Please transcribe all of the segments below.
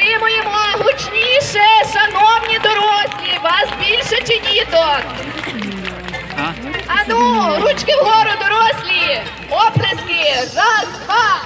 підтримуємо гучніше, шановні дорослі, вас більше чи діток. Ану, ручки вгору, дорослі, оплески, раз, два.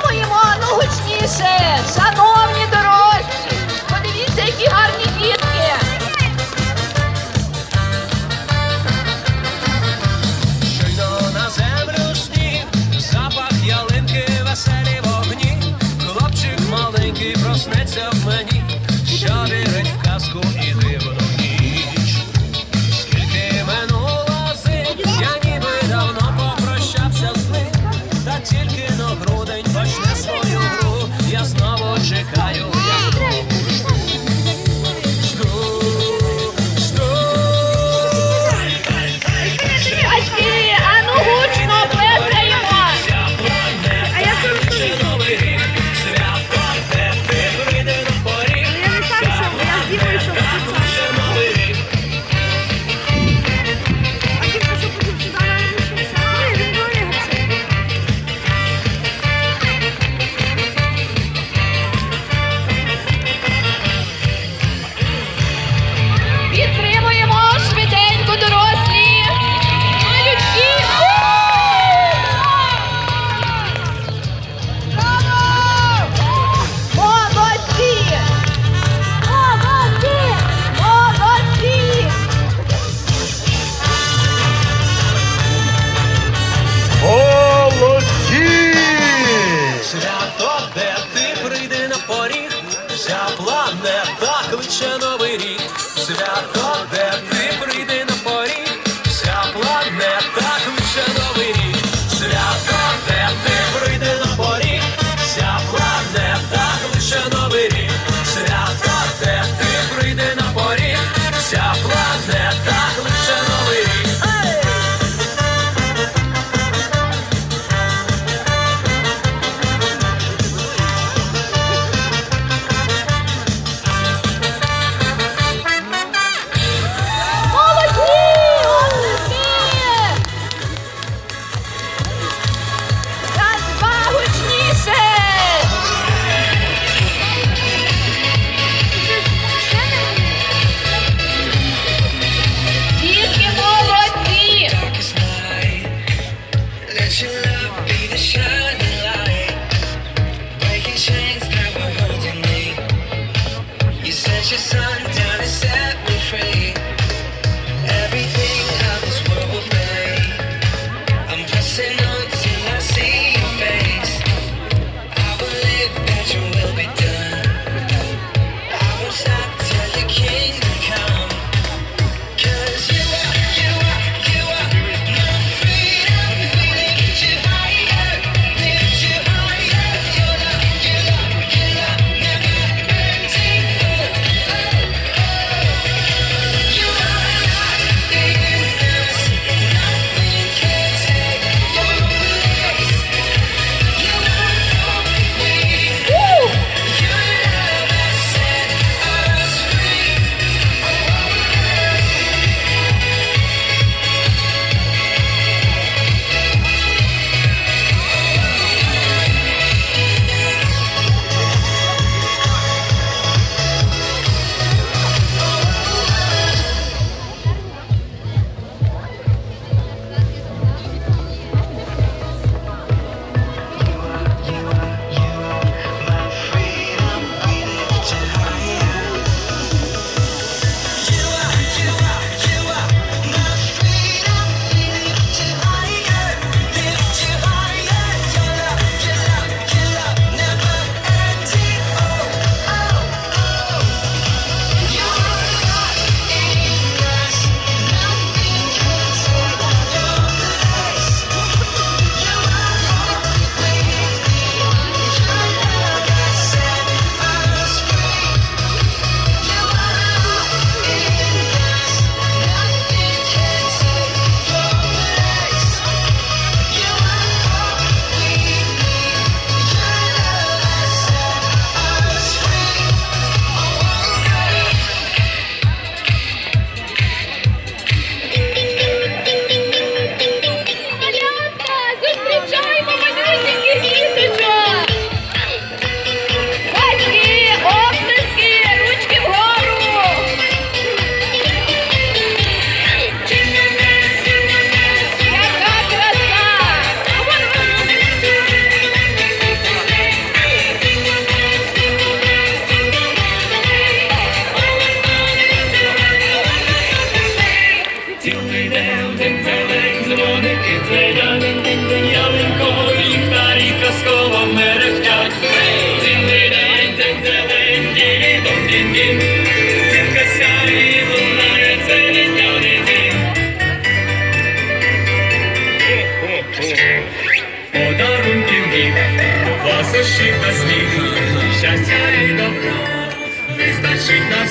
підтримуємо, ну гучніше, шановні дорослі, подивіться, які гарні дітки. Щойно на землю сніг, запах ялинки, веселі вогні, хлопчик маленький проснеться в мені, що вірить в казку і диво.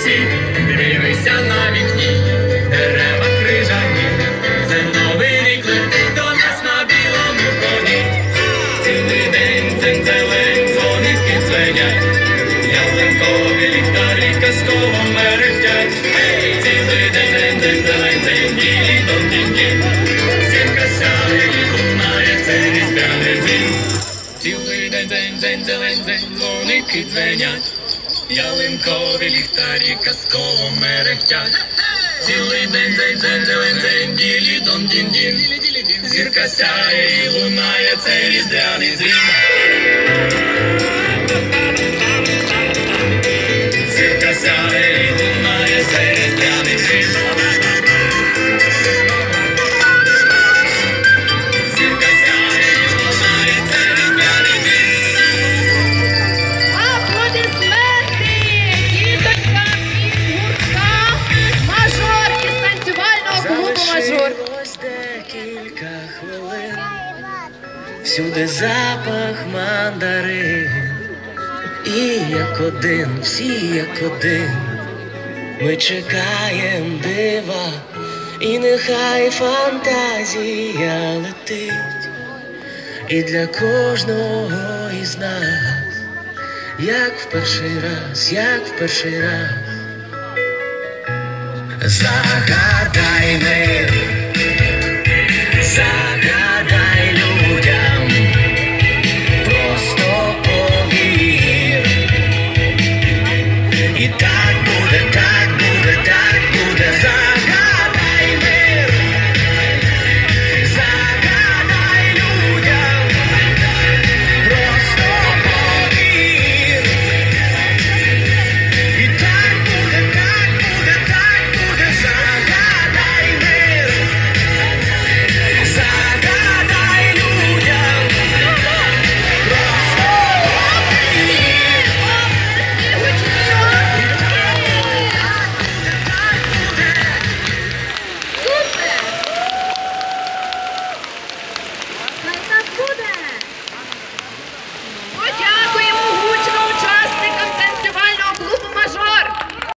світ, дивися на вікні, дерева крижані, це новий рік летить до нас на білому коні. Цілий день цим зелень, дзвоники дзвенять, ялинкові ліхтарі казково мерехтять. Ей, Цілий день цим зелень, цим білі тонкінькі, зірка сяє і лунає, це різдвяний дзвін. Цілий день цим зелень, дзвоники дзвенять ялинкові ліхтарі казково мерехтять. Цілий день день день день день ділі дон дін дін Зірка сяє і лунає цей різдвяний дзвін. Всі один, ми чекаєм дива, і нехай фантазія летить, і для кожного із нас, як в перший раз, як в перший раз. Загадай мир, загадай